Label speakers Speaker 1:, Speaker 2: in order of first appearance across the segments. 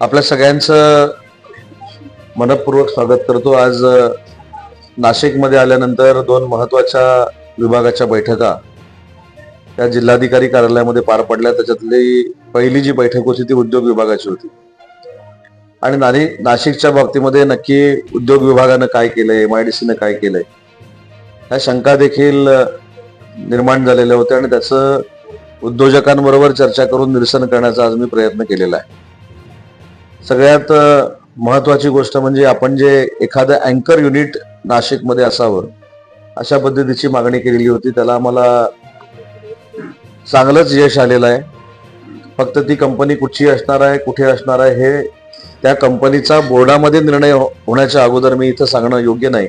Speaker 1: आपल्या सगळ्यांचं मनपूर्वक स्वागत करतो. आज नाशिकमध्ये आल्यानंतर दोन महत्त्वाच्या विभागाच्या बैठका त्या जिल्हाधिकारी कार्यालयामध्ये पार पडल्या. त्याच्यातली पहिली जी बैठक होती ती उद्योग विभागाची होती. आणि नाणी नाशिकच्या बाबतीमध्ये नक्की उद्योग विभागानं काय केलंय एम आय डी सीनं काय केलंय ह्या शंका देखील निर्माण झालेल्या होत्या. आणि त्याचं उद्योजकांबरोबर चर्चा करून निरसन करण्याचा आज मी प्रयत्न केलेला आहे. सगळ्यात महत्वाची गोष्ट म्हणजे आपण जे एखादं अँकर युनिट नाशिकमध्ये असावं अशा पद्धतीची मागणी केलेली होती. त्याला आम्हाला चांगलंच यश आलेलं आहे. फक्त ती कंपनी कुठची असणार आहे कुठे असणार आहे हे त्या कंपनीचा बोर्डामध्ये निर्णय हो- होण्याच्या अगोदर मी इथं सांगणं योग्य नाही.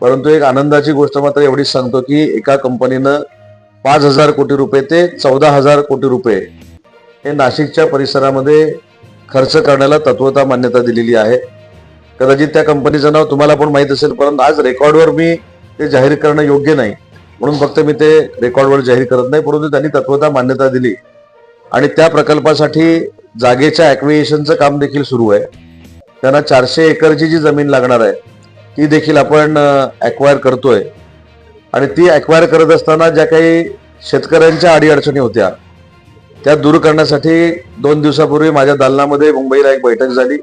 Speaker 1: परंतु एक आनंदाची गोष्ट मात्र एवढीच सांगतो की एका कंपनीनं पाच हजार कोटी रुपये ते चौदा हजार कोटी रुपये हे नाशिकच्या परिसरामध्ये खर्च करण्याला तत्वता मान्यता दिलेली आहे. कदाचित त्या कंपनीचं नाव तुम्हाला पण माहीत असेल परंतु आज रेकॉर्डवर मी ते जाहीर करणं योग्य नाही. म्हणून फक्त मी ते रेकॉर्डवर जाहीर करत नाही परंतु त्यांनी तत्वता मान्यता दिली. आणि त्या प्रकल्पासाठी जागेच्या ॲक्विएशनचं काम देखील सुरू आहे. त्यांना चारशे एकरची जी जमीन लागणार आहे ती देखील आपण ॲक्वायर करतोय. आणि ती ॲक्वायर करत असताना ज्या काही शेतकऱ्यांच्या अडीअडचणी होत्या त्या दूर करण्यासाठी दोन दिवसापूर्वी माझ्या दालनामध्ये मुंबईला एक बैठक झाली.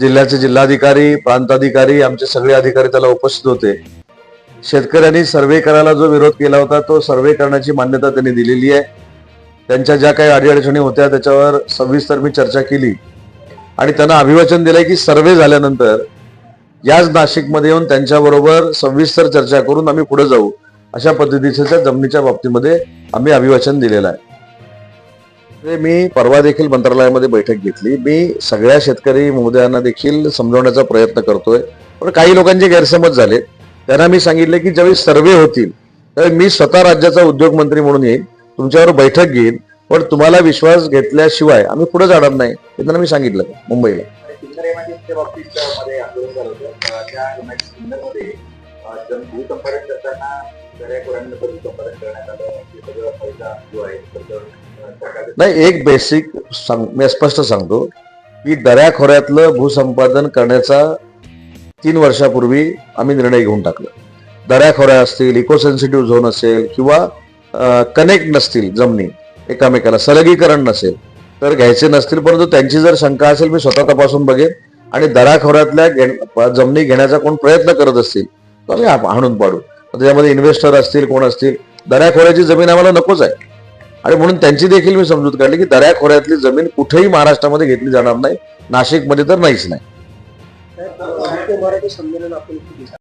Speaker 1: जिल्ह्याचे जिल्हाधिकारी प्रांताधिकारी आमचे सगळे अधिकारी त्याला उपस्थित होते. शेतकऱ्यांनी सर्वे करायला जो विरोध केला होता तो सर्वे करण्याची मान्यता त्यांनी दिलेली आहे. त्यांच्या ज्या काही अडीअडचणी होत्या त्याच्यावर सविस्तर मी चर्चा केली. आणि त्यांना अभिवाचन दिलंय की सर्वे झाल्यानंतर याच नाशिकमध्ये येऊन त्यांच्याबरोबर सविस्तर चर्चा करून आम्ही पुढे जाऊ. अशा पद्धतीच्या त्या जमिनीच्या बाबतीमध्ये आम्ही अभिवाचन दिलेलं आहे. म्हणजे मी परवा देखील मंत्रालयामध्ये बैठक घेतली. मी सगळ्या शेतकरी महोदयांना देखील समजवण्याचा प्रयत्न करतोय. पण काही लोकांचे गैरसमज झाले. त्यांना मी सांगितले की ज्यावेळी सर्वे होतील त्यावेळी मी स्वतः राज्याचा उद्योग मंत्री म्हणून येईन तुमच्यावर बैठक घेईन. पण तुम्हाला विश्वास घेतल्याशिवाय आम्ही पुढे जाणार नाही हे त्यांना मी सांगितलं. मुंबईला.
Speaker 2: भूसंपादन करताना दर्याखोऱ्यांना भूसंपादन करण्यात आलं हे सगळं जो आहे तर
Speaker 1: नाही एक बेसिक सांग मी स्पष्ट सांगतो की दऱ्याखोऱ्यातलं भूसंपादन करण्याचा तीन वर्षापूर्वी आम्ही निर्णय घेऊन टाकला. दऱ्याखोऱ्या असतील इको सेन्सिटिव्ह झोन असेल किंवा कनेक्ट नसतील जमिनी एकामेकाला सलगीकरण नसेल तर घ्यायचे नसतील परंतु त्यांची जर शंका असेल मी स्वतः तपासून बघेन. आणि दऱ्याखोऱ्यातल्या जमिनी घेण्याचा कोण प्रयत्न करत असतील आम्ही हाणून पाडू. त्याच्यामध्ये इन्व्हेस्टर असतील कोण असतील दऱ्याखोऱ्याची जमीन आम्हाला नकोच आहे. आणि म्हणून त्यांची देखील मी समजूत काढली की दऱ्याखोऱ्यातली जमीन कुठेही महाराष्ट्रामध्ये घेतली जाणार नाही नाशिकमध्ये तर नाहीच नाही.